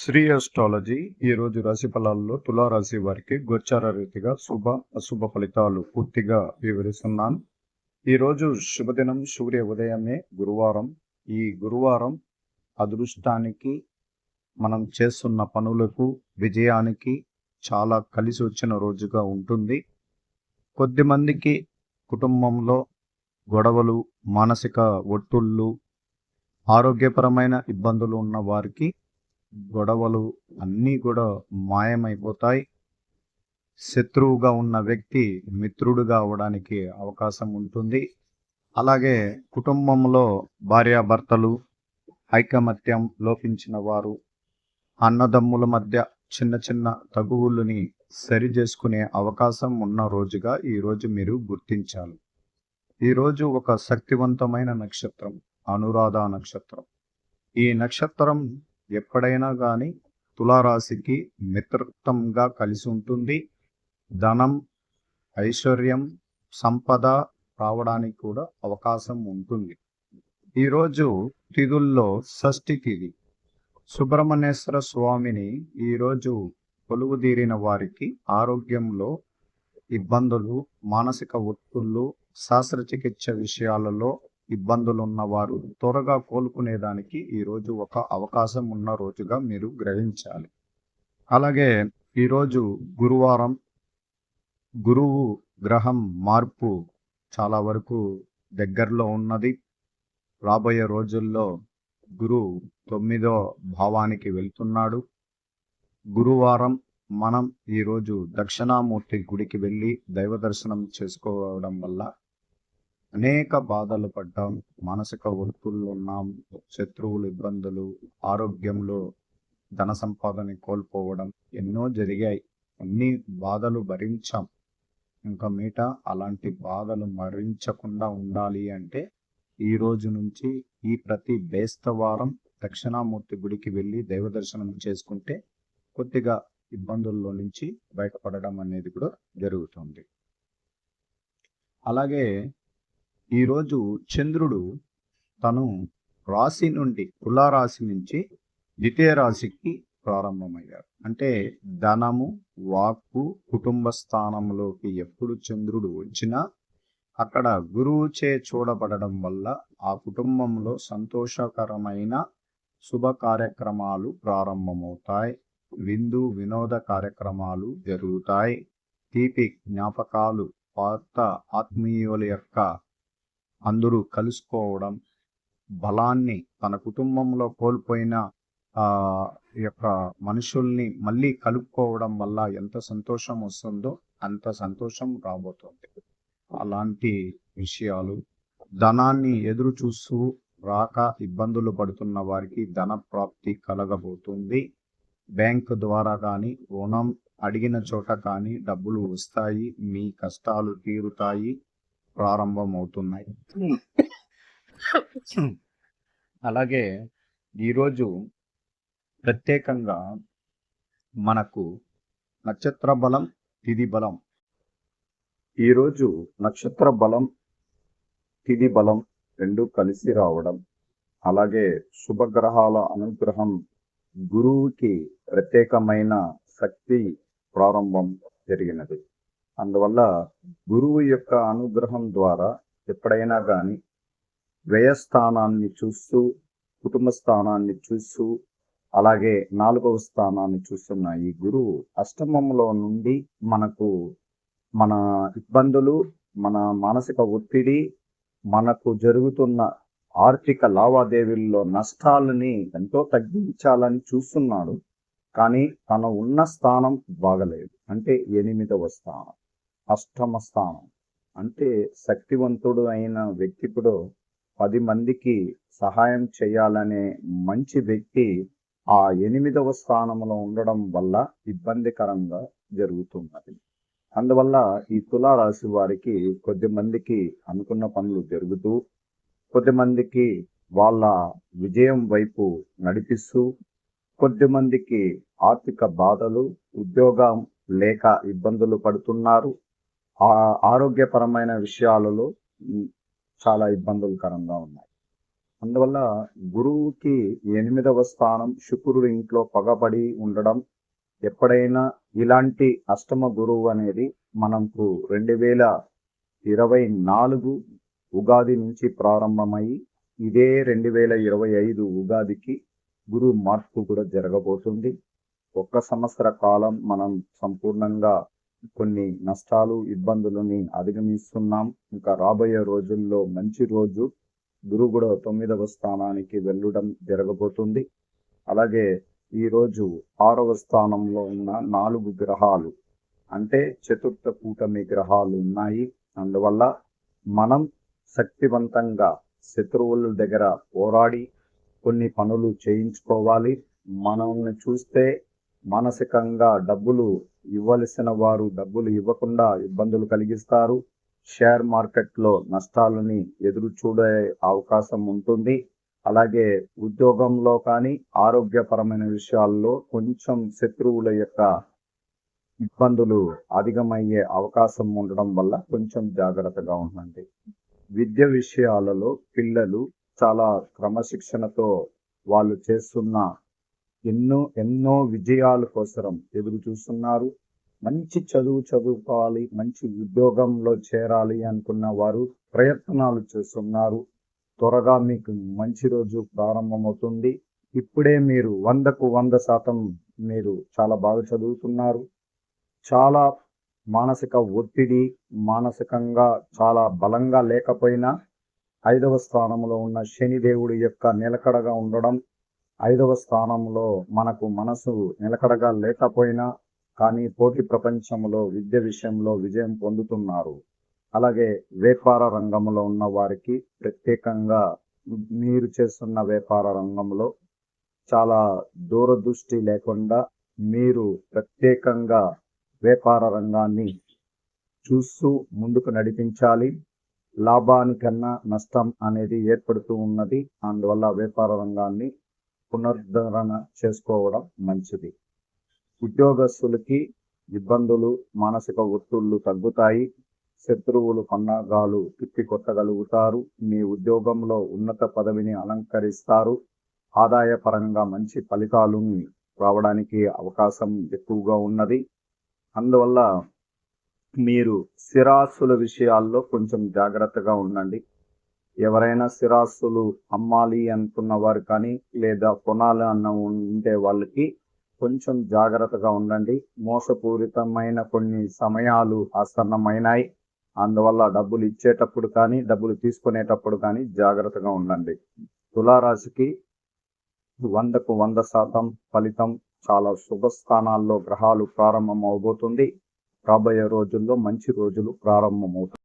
Shri astrology ఈరోజు రాశి ఫలాల్లో తులారాశి వారికి గోచార రీతిగా శుభ అశుభ ఫలితాలు పూర్తిగా వివరిస్తున్నాను. ఈరోజు శుభదినం సూర్య ఉదయమే గురువారం. ఈ గురువారం అదృష్టానికి మనం చేస్తున్న పనులకు విజయానికి చాలా కలిసి వచ్చిన రోజుగా ఉంటుంది. కొద్దిమందికి కుటుంబంలో గొడవలు మానసిక ఒత్తుళ్ళు ఆరోగ్యపరమైన ఇబ్బందులు ఉన్న వారికి గొడవలు అన్నీ కూడా మాయమైపోతాయి. శత్రువుగా ఉన్న వ్యక్తి మిత్రుడుగా అవడానికి అవకాశం ఉంటుంది. అలాగే కుటుంబంలో భార్యాభర్తలు ఐకమత్యం లోపించిన వారు అన్నదమ్ముల మధ్య చిన్న చిన్న తగువులని సరి చేసుకునే అవకాశం ఉన్న రోజుగా ఈరోజు మీరు గుర్తించాలి. ఈరోజు ఒక శక్తివంతమైన నక్షత్రం అనురాధ నక్షత్రం. ఈ నక్షత్రం ఎప్పుడైనా కానీ తులారాశికి మిత్రత్వంగా కలిసి ఉంటుంది. ధనం ఐశ్వర్యం సంపద రావడానికి కూడా అవకాశం ఉంటుంది. ఈరోజు తిథుల్లో షష్ఠి తిథి. సుబ్రహ్మణ్యేశ్వర స్వామిని ఈరోజు కొలువుదీరిన వారికి ఆరోగ్యంలో ఇబ్బందులు మానసిక ఒత్తుళ్ళు శస్త్రచికిత్స విషయాలలో ఇబ్బందులు ఉన్నవారు త్వరగా కోలుకునేదానికి ఈరోజు ఒక అవకాశం ఉన్న రోజుగా మీరు గ్రహించాలి. అలాగే ఈరోజు గురువారం గురువు గ్రహం మార్పు చాలా వరకు దగ్గరలో ఉన్నది. రాబోయే రోజుల్లో గురు తొమ్మిదో భావానికి వెళ్తున్నాడు. గురువారం మనం ఈరోజు దక్షిణామూర్తి గుడికి వెళ్ళి దైవ దర్శనం చేసుకోవడం వల్ల అనేక బాధలు పడ్డాం. మానసిక ఒత్తుళ్ళు ఉన్నాం. శత్రువులు ఇబ్బందులు ఆరోగ్యంలో ధన సంపాదన కోల్పోవడం ఎన్నో జరిగాయి. అన్ని బాధలు భరించాం. ఇంకా మీట అలాంటి బాధలు మరించకుండా ఉండాలి అంటే ఈ రోజు నుంచి ఈ ప్రతి బేస్తవారం దక్షిణామూర్తి గుడికి వెళ్ళి దైవ దర్శనం చేసుకుంటే కొద్దిగా ఇబ్బందుల్లో నుంచి బయటపడడం అనేది కూడా జరుగుతుంది. అలాగే ఈరోజు చంద్రుడు తను రాశి నుండి తులారాశి నుంచి ద్వితీయ రాశికి ప్రారంభమయ్యారు అంటే ధనము వాక్కు కుటుంబ స్థానంలోకి ఎప్పుడు చంద్రుడు వచ్చినా అక్కడ గురువు చే చూడబడడం వల్ల ఆ కుటుంబంలో సంతోషకరమైన శుభ కార్యక్రమాలు ప్రారంభమవుతాయి. విందు వినోద కార్యక్రమాలు జరుగుతాయి. తీపి జ్ఞాపకాలు పాత ఆత్మీయుల యొక్క అందరూ కలుసుకోవడం బలాన్ని తన కుటుంబంలో కోల్పోయిన ఆ యొక్క మనుషుల్ని మళ్ళీ కలుపుకోవడం వల్ల ఎంత సంతోషం వస్తుందో అంత సంతోషం రాబోతుంది. అలాంటి విషయాలు ధనాన్ని ఎదురు చూస్తూ రాక ఇబ్బందులు పడుతున్న వారికి ధన ప్రాప్తి కలగబోతుంది. బ్యాంక్ ద్వారా కానీ రుణం అడిగిన చోట కానీ డబ్బులు వస్తాయి మీ కష్టాలు తీరుతాయి. ప్రారంభమవుతున్నాయి. అలాగే ఈరోజు ప్రత్యేకంగా మనకు నక్షత్ర బలం తిది బలం. ఈరోజు నక్షత్ర బలం తిది బలం రెండు కలిసి రావడం అలాగే శుభగ్రహాల అనుగ్రహం గురువుకి ప్రత్యేకమైన శక్తి ప్రారంభం జరిగినది. అందువల్ల గురువు యొక్క అనుగ్రహం ద్వారా ఎప్పుడైనా కానీ వ్యయస్థానాన్ని చూస్తూ కుటుంబ స్థానాన్ని చూస్తూ అలాగే నాలుగవ స్థానాన్ని చూస్తున్న ఈ గురువు అష్టమంలో నుండి మనకు మన ఇబ్బందులు మన మానసిక ఒత్తిడి మనకు జరుగుతున్న ఆర్థిక లావాదేవీల్లో నష్టాలని ఎంతో తగ్గించాలని చూస్తున్నాడు. కానీ తను ఉన్న స్థానం బాగలేదు. అంటే ఎనిమిదవ స్థానం. అష్టమ స్థానం అంటే శక్తివంతుడు అయిన వ్యక్తి కూడా పది మందికి సహాయం చేయాలనే మంచి వ్యక్తి ఆ ఎనిమిదవ స్థానంలో ఉండడం వల్ల ఇబ్బందికరంగా జరుగుతున్నది. అందువల్ల ఈ తులారాశి వారికి కొద్ది మందికి అనుకున్న పనులు జరుగుతూ కొద్ది మందికి వాళ్ళ విజయం వైపు నడిపిస్తూ కొద్ది మందికి ఆర్థిక బాధలు ఉద్యోగం లేక ఇబ్బందులు పడుతున్నారు. ఆరోగ్యపరమైన విషయాలలో చాలా ఇబ్బందులకరంగా ఉన్నాయి. అందువల్ల గురువుకి ఎనిమిదవ స్థానం శుక్రుడు ఇంట్లో పగబడి ఉండడం ఎప్పుడైనా ఇలాంటి అష్టమ గురువు అనేది మనకు రెండు వేల ఇరవై నాలుగు ఉగాది నుంచి ప్రారంభమై ఇదే రెండు వేల ఇరవై ఐదు ఉగాదికి గురువు మార్పు కూడా జరగబోతుంది. ఒక్క సంవత్సర కాలం మనం సంపూర్ణంగా కొన్ని నష్టాలు ఇబ్బందులని అధిగమిస్తున్నాం. ఇంకా రాబోయే రోజుల్లో మంచి రోజు గురువు కూడా తొమ్మిదవ స్థానానికి వెళ్ళడం జరగబోతుంది. అలాగే ఈరోజు ఆరవ స్థానంలో ఉన్న నాలుగు గ్రహాలు అంటే చతుర్థ కూటమి గ్రహాలు ఉన్నాయి. అందువల్ల మనం శక్తివంతంగా శత్రువుల దగ్గర పోరాడి కొన్ని పనులు చేయించుకోవాలి. మనల్ని చూస్తే మానసికంగా డబ్బులు ఇవ్వలసిన వారు డబ్బులు ఇవ్వకుండా ఇబ్బందులు కలిగిస్తారు. షేర్ మార్కెట్లో నష్టాలని ఎదురు చూడే అవకాశం ఉంటుంది. అలాగే ఉద్యోగంలో కానీ ఆరోగ్యపరమైన విషయాల్లో కొంచెం శత్రువుల యొక్క ఇబ్బందులు అధికమయ్యే అవకాశం ఉండడం వల్ల కొంచెం జాగ్రత్తగా ఉండండి. విద్య విషయాలలో పిల్లలు చాలా క్రమశిక్షణతో వాళ్ళు చేస్తున్న ఎన్నో ఎన్నో విజయాల కోసరం ఎదురు చూస్తున్నారు. మంచి చదువు చదువుకోవాలి మంచి ఉద్యోగంలో చేరాలి అనుకున్న వారు ప్రయత్నాలు చేస్తున్నారు. త్వరగా మీకు మంచి రోజు ప్రారంభమవుతుంది. ఇప్పుడే మీరు వందకు వంద శాతం మీరు చాలా బాగా చదువుతున్నారు. చాలా మానసిక ఒత్తిడి మానసికంగా చాలా బలంగా లేకపోయినా ఐదవ స్థానంలో ఉన్న శనిదేవుడి యొక్క నిలకడగా ఉండడం ఐదవ స్థానంలో మనకు మనసు నిలకడగా లేకపోయినా కానీ పోటీ ప్రపంచంలో విద్య విషయంలో విజయం పొందుతున్నారు. అలాగే వ్యాపార రంగంలో ఉన్న వారికి ప్రత్యేకంగా మీరు చేస్తున్న వ్యాపార రంగంలో చాలా దూరదృష్టి లేకుండా మీరు ప్రత్యేకంగా వ్యాపార రంగాన్ని చూస్తూ ముందుకు నడిపించాలి. లాభానికన్నా నష్టం అనేది ఏర్పడుతూ ఉన్నది. అందువల్ల వ్యాపార రంగాన్ని పునరుద్ధరణ చేసుకోవడం మంచిది. ఉద్యోగస్తులకి ఇబ్బందులు మానసిక ఒత్తిళ్ళు తగ్గుతాయి. శత్రువులు పన్నాగాలు తిప్పి కొట్టగలుగుతారు. మీ ఉద్యోగంలో ఉన్నత పదవిని అలంకరిస్తారు. ఆదాయపరంగా మంచి ఫలితాలు రావడానికి అవకాశం ఎక్కువగా ఉన్నది. అందువల్ల మీరు స్థిరాస్తుల విషయాల్లో కొంచెం జాగ్రత్తగా ఉండండి. ఎవరైనా స్థిరాస్తులు అమ్మాలి అనుకున్న వారు కానీ లేదా కొనాలి అన్న ఉండే వాళ్ళకి కొంచెం జాగ్రత్తగా ఉండండి. మోసపూరితమైన కొన్ని సమయాలు ఆసన్నమైనాయి. అందువల్ల డబ్బులు ఇచ్చేటప్పుడు కానీ డబ్బులు తీసుకునేటప్పుడు కానీ జాగ్రత్తగా ఉండండి. తులారాశికి వందకు వంద శాతం ఫలితం చాలా శుభస్థానాల్లో గ్రహాలు ప్రారంభం అవబోతుంది రాబోయే రోజుల్లో మంచి రోజులు ప్రారంభమవుతాయి.